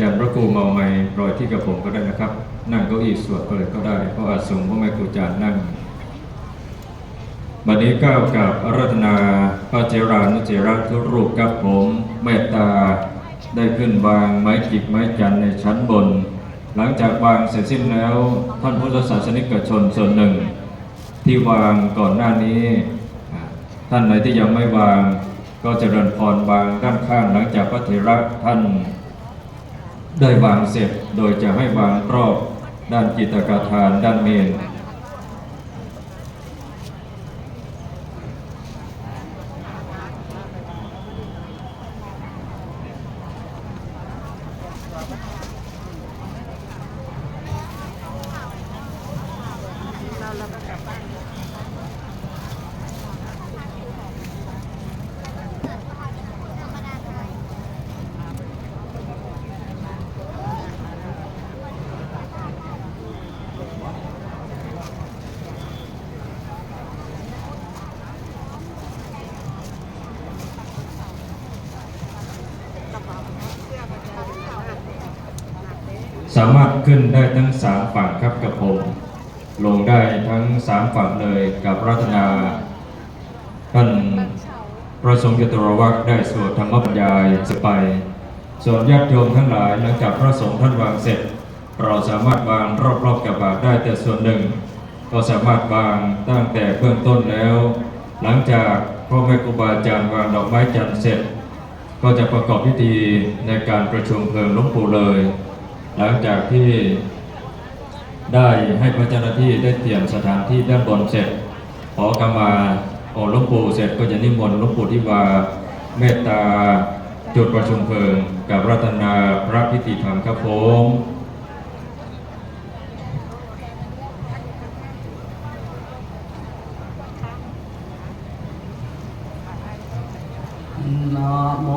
จันพระครูเมาไม้รอยที่กระผมก็ได้นะครับ นั่งเก้าอี้สวดก็เลยก็ได้ เพราะอาจทรงพระแม่ครูจารย์นั่งบัดนี้ก้าวกับอารัตนาพระเจรานุเจระทุรูปกับผมเมตตาได้ขึ้นวางไม้จิกไม้จันในชั้นบน หลังจากวางเสร็จสิ้นแล้วท่านพุทธศาสนิกชนส่วนหนึ่ง ที่วางก่อนหน้านี้ ท่านไหนที่ยังไม่วางก็เจริญพรวางด้านข้างหลังจากพระเถระท่าน ได้วางเสร็จโดยจะให้วางรอบด้านจิตรกาทานด้านเมน สามารถขึ้นได้ทั้งสามฝั่งครับกับผม ลงได้ทั้งสามฝั่งเลยกับรัตนาท่านพระสงฆ์จตุรวักได้สวดธรรมบรรยายสไป ส่วนญาติโยมทั้งหลายหลังจากพระสงฆ์ท่านวางเสร็จ เราสามารถวางรอบๆกับบาทได้แต่ส่วนหนึ่ง ก็สามารถวางตั้งแต่เบื้องต้นแล้ว หลังจากพ่อแม่ครูบาอาจารย์วางดอกไม้จันทร์เสร็จ ก็จะประกอบพิธีในการประชุมเพลิงหลวงปู่เลย หลังจากที่ได้ให้พระเจ้าหน้าที่ได้เตรียมสถานที่ด้านบนเสร็จ ขอกรรมาโอหลวงปู่เสร็จก็จะนิมนต์หลวงปู่ที่ว่าเมตตาจุดประชุมเพลิง กับรัตนาพระพิธีธรรมครับผมนะโม